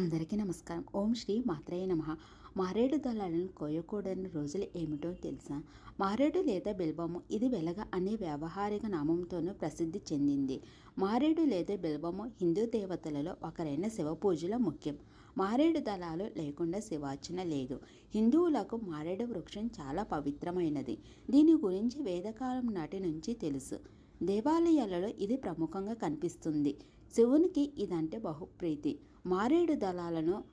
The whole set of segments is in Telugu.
అందరికీ నమస్కారం. ఓం శ్రీ మాత్రయ్య నమ. మారేడు దళాలను కోయకూడని రోజులు ఏమిటో తెలుసా? మారేడు లేదా బిల్వము ఇది వెలగ అనే వ్యావహారిక నామంతోనూ ప్రసిద్ధి చెందింది. మారేడు లేదా బిల్వము హిందూ దేవతలలో ఒకరైన శివ పూజలో ముఖ్యం. మారేడు దళాలు లేకుండా శివార్చన లేదు. హిందువులకు మారేడు వృక్షం చాలా పవిత్రమైనది. దీని గురించి వేదకాలం నాటి నుంచి తెలుసు. దేవాలయాలలో ఇది ప్రముఖంగా కనిపిస్తుంది. శివునికి ఇదంటే బహుప్రీతి. మారేడు దళాలను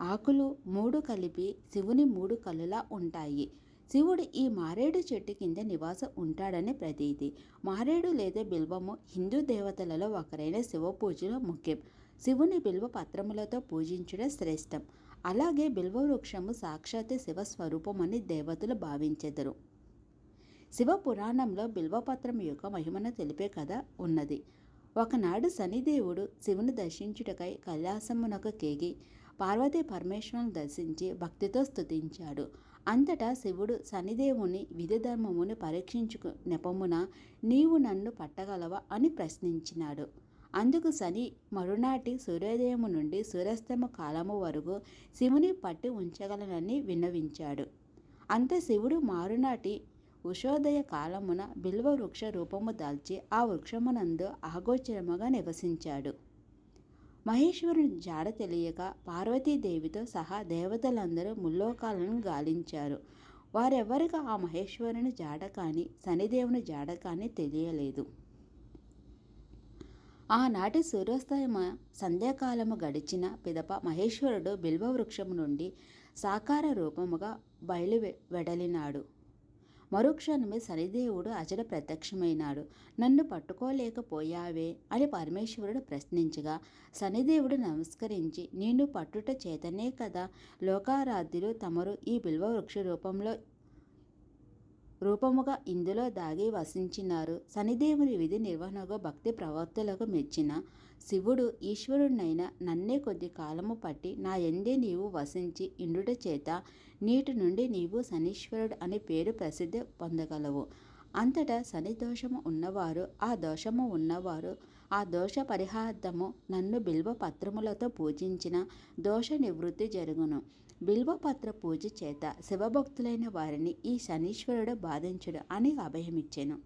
ఆకులు మూడు కలిపి శివుని మూడు కళ్ళులా ఉంటాయి. శివుడు ఈ మారేడు చెట్టు కింద నివాసం ఉంటాడని ప్రతీతి. మారేడు లేదా బిల్వము హిందూ దేవతలలో ఒకరైన శివ పూజలో ముఖ్యం. శివుని బిల్వ పత్రములతో పూజించడం శ్రేష్టం. అలాగే బిల్వ వృక్షము సాక్షాత్ శివ స్వరూపమని దేవతలు భావించెదరు. శివ పురాణంలో బిల్వపత్రం యొక్క మహిమను తెలిపే కథ ఉన్నది. ఒకనాడు శనిదేవుడు శివుని దర్శించుటకై కైలాసమునకు కేగి పార్వతీ పరమేశ్వరుని దర్శించి భక్తితో స్తుతించాడు. అంతటా శివుడు శనిదేవుని విధి ధర్మమును పరీక్షించుకు నెపమున నీవు నన్ను పట్టగలవా అని ప్రశ్నించినాడు. అందుకు శని మరునాటి సూర్యోదయము నుండి సూర్యాస్తమ కాలము వరకు శివుని పట్టి ఉంచగలనని విన్నవించాడు. అంత శివుడు మారునాటి ఉషోదయ కాలమున బిల్వ వృక్ష రూపము దాల్చి ఆ వృక్షమునందు అహగోచరముగా నివసించాడు. మహేశ్వరుని జాడ తెలియక పార్వతీదేవితో సహా దేవతలందరూ ముల్లోకాలను గాలించారు. వారెవరికి ఆ మహేశ్వరుని జాడ కానీ శనిదేవుని జాడ కానీ తెలియలేదు. ఆనాటి సూర్యోస్తమ సంధ్యాకాలము గడిచిన పిదప మహేశ్వరుడు బిల్వవృక్షము నుండి సాకార రూపముగా బయలు వెడలినాడు. మరుక్షణమే శనిదేవుడు అజడ ప్రత్యక్షమైనాడు. నన్ను పట్టుకోలేకపోయావే అని పరమేశ్వరుడు ప్రశ్నించగా శనిదేవుడు నమస్కరించి నేను పట్టుట చేతనే కదా. లోకారాధ్యులు తమరు ఈ బిల్వ వృక్ష రూపంలో రూపముగా ఇందులో దాగి వసించినారు. శనిదేవుని విధి నిర్వహణకు భక్తి ప్రవర్తులకు మెచ్చిన శివుడు ఈశ్వరుడైన నన్నే కొద్ది కాలము పట్టి నా ఎందే నీవు వసించి ఇండుట చేత నీటి నుండి నీవు శనీశ్వరుడు అనే పేరు ప్రసిద్ధి పొందగలవు. అంతటా శని దోషము ఉన్నవారు ఆ దోషము ఉన్నవారు ఆ దోష పరిహార్థము నన్ను బిల్వ పత్రములతో పూజించిన దోష నివృత్తి జరుగును. బిల్వపత్ర పూజ చేత శివభక్తులైన వారిని ఈ శనీశ్వరుడు బాధించడు అని అభయమిచ్చాను.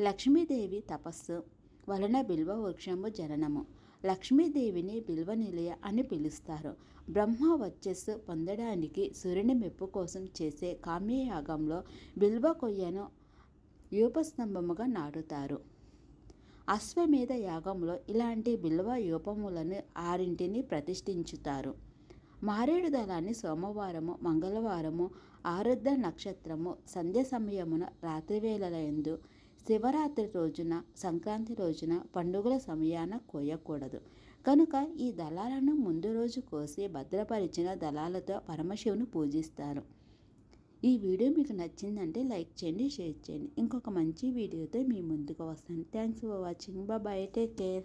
లక్ష్మీదేవి తపస్సు వలన బిల్వ వృక్షము జననము. లక్ష్మీదేవిని బిల్వ నిలయ అని పిలుస్తారు. బ్రహ్మ వచ్చస్సు పొందడానికి సూర్యుని మెప్పు కోసం చేసే కామ్యయాగంలో బిల్వ కొయ్యను యూపస్తంభముగా నాటుతారు. అశ్వమేధ యాగంలో ఇలాంటి బిల్వ యూపములను ఆరింటిని ప్రతిష్ఠించుతారు. మారేడు దళాన్ని సోమవారము మంగళవారము ఆరుద్ర నక్షత్రము సంధ్య సమయమున రాత్రివేళల ఎందు శివరాత్రి రోజున సంక్రాంతి రోజున పండుగల సమయాన కోయకూడదు. కనుక ఈ దళాలను ముందు రోజు కోసి భద్రపరిచిన దళాలతో పరమశివుని పూజిస్తారు. ఈ వీడియో మీకు నచ్చిందంటే లైక్ చేయండి షేర్ చేయండి. ఇంకొక మంచి వీడియోతో మీ ముందుకు వస్తాను. Thanks for watching bye take care